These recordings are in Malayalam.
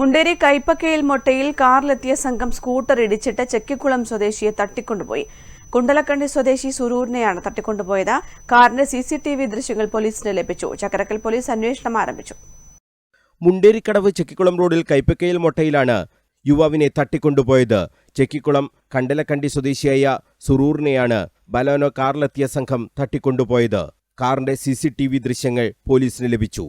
മുണ്ടേരി കൈപ്പക്കയിൽ മൊട്ടയിൽ കാറിലെത്തിയ സംഘം സ്കൂട്ടർ ഇടിച്ചിട്ട് ചെക്കിക്കുളം സ്വദേശിയെ തട്ടിക്കൊണ്ടുപോയി. കുണ്ടലക്കണ്ടി സ്വദേശി സുരൂരിനെയാണ് തട്ടിക്കൊണ്ടുപോയത്. കാറിന്റെ സി സി ടി വി ദൃശ്യങ്ങൾ പോലീസിന് ലഭിച്ചു. ചക്കരക്കൽ പോലീസ് അന്വേഷണം ആരംഭിച്ചു. മുണ്ടേരിക്കടവ് ചെക്കിക്കുളം റോഡിൽ കൈപ്പക്കയിൽ മൊട്ടയിലാണ് യുവാവിനെ തട്ടിക്കൊണ്ടുപോയത്. ചെക്കിക്കുളം കണ്ടലക്കണ്ടി സ്വദേശിയായ സുറൂറിനെയാണ് ബലോനോ കാറിലെത്തിയ സംഘം തട്ടിക്കൊണ്ടുപോയത്. കാറിന്റെ സി സി ടി വി ദൃശ്യങ്ങൾ പോലീസിന് ലഭിച്ചു.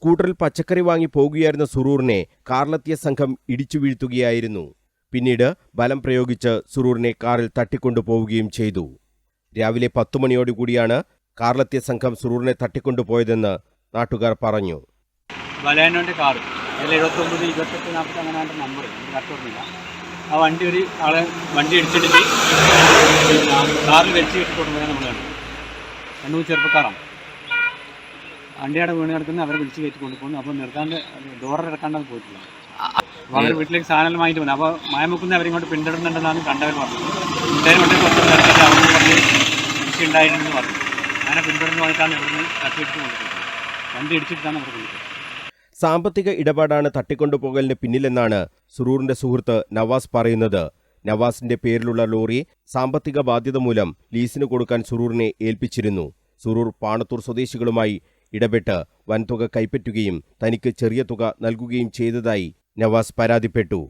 സ്കൂട്ടറിൽ പച്ചക്കറി വാങ്ങി പോകുകയായിരുന്ന സുറൂറിനെ കാറിലെത്തിയ സംഘം ഇടിച്ചു വീഴ്ത്തുകയായിരുന്നു. പിന്നീട് ബലം പ്രയോഗിച്ച് സുറൂറിനെ കാറിൽ തട്ടിക്കൊണ്ടുപോവുകയും ചെയ്തു. രാവിലെ പത്തു മണിയോടുകൂടിയാണ് കാറിലെത്തിയ സംഘം സുറൂറിനെ തട്ടിക്കൊണ്ടുപോയതെന്ന് നാട്ടുകാർ പറഞ്ഞു. ആ വണ്ടി ഒരു ആളെ വണ്ടി അടിച്ചിട്ട് കാറിൽ വെച്ച് കെട്ടിക്കൊണ്ട് പോയാൽ നമ്മൾ രണ്ട് ചെറുപ്പക്കാരാണ്. വണ്ടിയുടെ വീണ് കിടക്കുന്ന അവരെ വിളിച്ച് കയറ്റി കൊണ്ടുപോകുന്നു. അപ്പോൾ നിർത്താണ്ട് ഡോറർ ഇറക്കാണ്ടത് പോയിട്ടില്ല. അപ്പോൾ അവർ വീട്ടിലേക്ക് സാധനം വാങ്ങിട്ട് പോകുന്നു അപ്പോൾ മയമുക്കുന്ന അവരിങ്ങോട്ട് പിന്തുടരുന്നുണ്ടെന്നാണ് കണ്ടവർ പറഞ്ഞത്. കൊണ്ട് കുറച്ച് നേരത്തെ അവർ പറഞ്ഞ് ഇടിച്ച് ഉണ്ടായിട്ടുണ്ടെന്ന് പറഞ്ഞു. അങ്ങനെ പിന്തുടർന്ന് പോയിട്ടാണ് ഇവിടുന്ന് തട്ടിയിട്ട് കൊണ്ടുപോകുന്നത് വണ്ടി ഇടിച്ചിട്ടാണ് അവർ കൊണ്ടുപോയത്. സാമ്പത്തിക ഇടപാടാണ് തട്ടിക്കൊണ്ടുപോകലിന് പിന്നിലെന്നാണ് സുറൂറിന്റെ സുഹൃത്ത് നവാസ് പറയുന്നത്. നവാസിന്റെ പേരിലുള്ള ലോറി സാമ്പത്തിക ബാധ്യത മൂലം ലീസിന് കൊടുക്കാൻ സുറൂറിനെ ഏൽപ്പിച്ചിരുന്നു. സുറൂർ പാണത്തൂർ സ്വദേശികളുമായി ഇടപെട്ട് വൻതുക കൈപ്പറ്റുകയും തനിക്ക് ചെറിയ തുക നൽകുകയും ചെയ്തതായി നവാസ് പരാതിപ്പെട്ടു.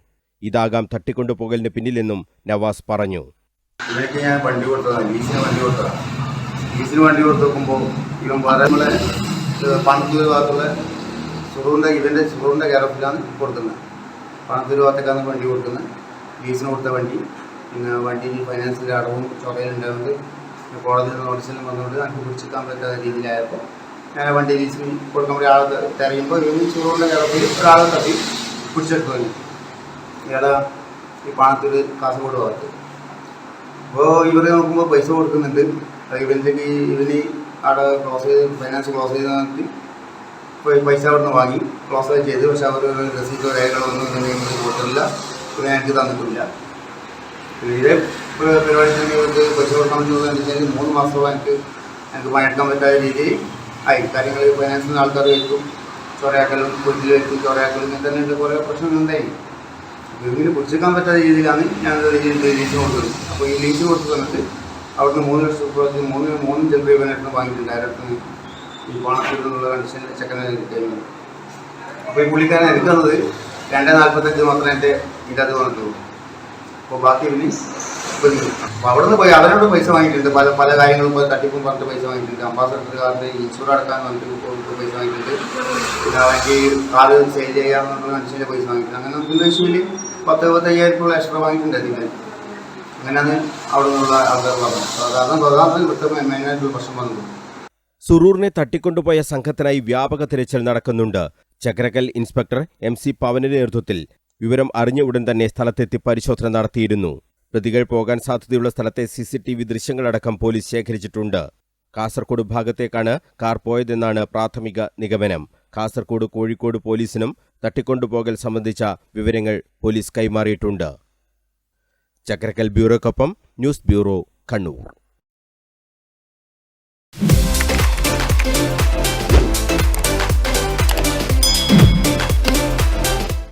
ഇതാകാം തട്ടിക്കൊണ്ടുപോകലിന് പിന്നിലെന്നും നവാസ് പറഞ്ഞു. ഇവനൊക്കെ ഞാൻ വണ്ടി കൊടുത്തതാണ് ലീസിന് വണ്ടി കൊടുത്തതാണ് ലീസിന് വണ്ടി കൊടുത്ത് നോക്കുമ്പോൾ ഇവൻ വേറെ നമ്മളെ പണത്തൂർ ഭാഗത്തുള്ള സുറൂറിന്റെ ഇവന്റെ സുഹൃത്തിന്റെ കെയറോഫിലാണ് കൊടുക്കുന്നത്. പണത്തൂർ ഭാഗത്തേക്കാണ് വണ്ടി കൊടുക്കുന്നത്. ലീസിന് കൊടുത്ത വണ്ടി. പിന്നെ വണ്ടി ഫൈനാൻസിന്റെ അടവും ചൊറയിലുണ്ടായതുകൊണ്ട് കോടതിയിൽ നോട്ടീസിലും വന്നുകൊണ്ട് എനിക്ക് പിടിച്ചെത്താൻ പറ്റാത്ത രീതിയിലായപ്പോൾ ആ വണ്ടി കൊടുക്കാൻ വേണ്ടി ആളെ തിരയുമ്പോൾ ഇവന് ചൂടുകൊണ്ട് കെയറോഫിൽ ഒരാളെ തട്ടി പിടിച്ചെടുത്തു തന്നെ. ഇയാളെ ഈ പണത്തൂർ കാസർഗോഡ് ഭാഗത്ത്. അപ്പോൾ ഇവരെ നോക്കുമ്പോൾ പൈസ കൊടുക്കുന്നുണ്ട്. അത് ഇവന്റെക്ക് ഇവന് അവിടെ ക്ലോസ് ചെയ്ത് ഫൈനാൻസ് ക്ലോസ് ചെയ്ത് പൈ- പൈസ അവിടെ നിന്ന് വാങ്ങി ക്ലോസ് ചെയ്ത്. പക്ഷെ അവർ രസീറ്റോ രേഖകളൊന്നും കൊടുത്തില്ല പിന്നെ എനിക്ക് തന്നിട്ടില്ല. ഇവരെ പരിപാടി തന്നെ ഇവർക്ക് പൈസ പറ്റുന്നത് വെച്ചാൽ മൂന്ന് മാസത്തോളം എനിക്ക് എനിക്ക് പണിയെടുക്കാൻ പറ്റാത്ത രീതിയിൽ ആയി കാര്യങ്ങൾ ഫൈനാൻസിൽ നിന്ന് ആൾക്കാർ വെക്കും ചൊറയാക്കലും വീട്ടിൽ വെക്കും ചൊറയാക്കലും ഇങ്ങനെ തന്നെ ഉണ്ട് കുറേ പ്രശ്നങ്ങളുണ്ടായി ഇതിന് പിടിച്ചെടുക്കാൻ പറ്റാത്ത രീതിയിലാണ് ഞാൻ ലീസ് കൊടുത്തത് അപ്പോൾ ഈ ലീസ് കൊടുത്ത സമയത്ത് അവിടുന്ന് മൂന്ന് ലക്ഷം രൂപ മൂന്ന് മൂന്ന് ചെറിയ ഇവനടുത്ത് വാങ്ങിയിട്ടുണ്ട്. ആരുടെ ഈ പണത്തിൽ നിന്നുള്ള ചെക്കനെ കിട്ടിയത് അപ്പോൾ ഈ പുള്ളിക്കാരൻ എടുക്കുന്നത് രണ്ട് നാൽപ്പത്തഞ്ച് മാത്രമേ എന്റെ ഇതിനകത്ത് വന്നിട്ടുള്ളൂ അപ്പോൾ ബാക്കി ഇവന് അപ്പോൾ അവിടെ നിന്ന് പോയി അവരോട് പൈസ വാങ്ങിയിട്ടുണ്ട്. പല പല കാര്യങ്ങളും തട്ടിപ്പും പറഞ്ഞിട്ട് പൈസ വാങ്ങിയിട്ടുണ്ട്. അംബാസഡർ ഇൻഷുർ അടക്കാൻ വന്നിട്ട് പൈസ വാങ്ങിയിട്ടുണ്ട്. പിന്നെ അവർക്ക് കാറ് സെയിൽ ചെയ്യാമെന്നുള്ള മനുഷ്യന്റെ പൈസ വാങ്ങിയിട്ടുണ്ട്. അങ്ങനെ വെച്ചാൽ പത്ത് പത്തയ്യായിരം എക്സ്ട്രാ വാങ്ങിയിട്ടുണ്ട് അതിന്. അങ്ങനെയാണ് അവിടെ നിന്നുള്ള ആൾക്കാർ പറഞ്ഞത് സാധാരണ പ്രധാന ഇവിടുത്തെ മെയിനായിട്ടുള്ള പ്രശ്നം വന്നത്. സുറൂറിനെ തട്ടിക്കൊണ്ടുപോയ സംഘത്തിനായി വ്യാപക തിരച്ചിൽ നടക്കുന്നുണ്ട്. ചക്രക്കൽ ഇൻസ്പെക്ടർ എം സി പവന്റെ നേതൃത്വത്തിൽ വിവരം അറിഞ്ഞ ഉടൻ തന്നെ സ്ഥലത്തെത്തി പരിശോധന നടത്തിയിരുന്നു. പ്രതികൾ പോകാൻ സാധ്യതയുള്ള സ്ഥലത്തെ സി സി ടി വി ദൃശ്യങ്ങളടക്കം പോലീസ് ശേഖരിച്ചിട്ടുണ്ട്. കാസർകോട് ഭാഗത്തേക്കാണ് കാർ പോയതെന്നാണ് പ്രാഥമിക നിഗമനം. കാസർകോട് കോഴിക്കോട് പോലീസിനും തട്ടിക്കൊണ്ടുപോകൽ സംബന്ധിച്ച വിവരങ്ങൾ പോലീസ് കൈമാറിയിട്ടുണ്ട്. ചക്രക്കൽ ബ്യൂറോക്കൊപ്പം ന്യൂസ് ബ്യൂറോ കണ്ണൂർ.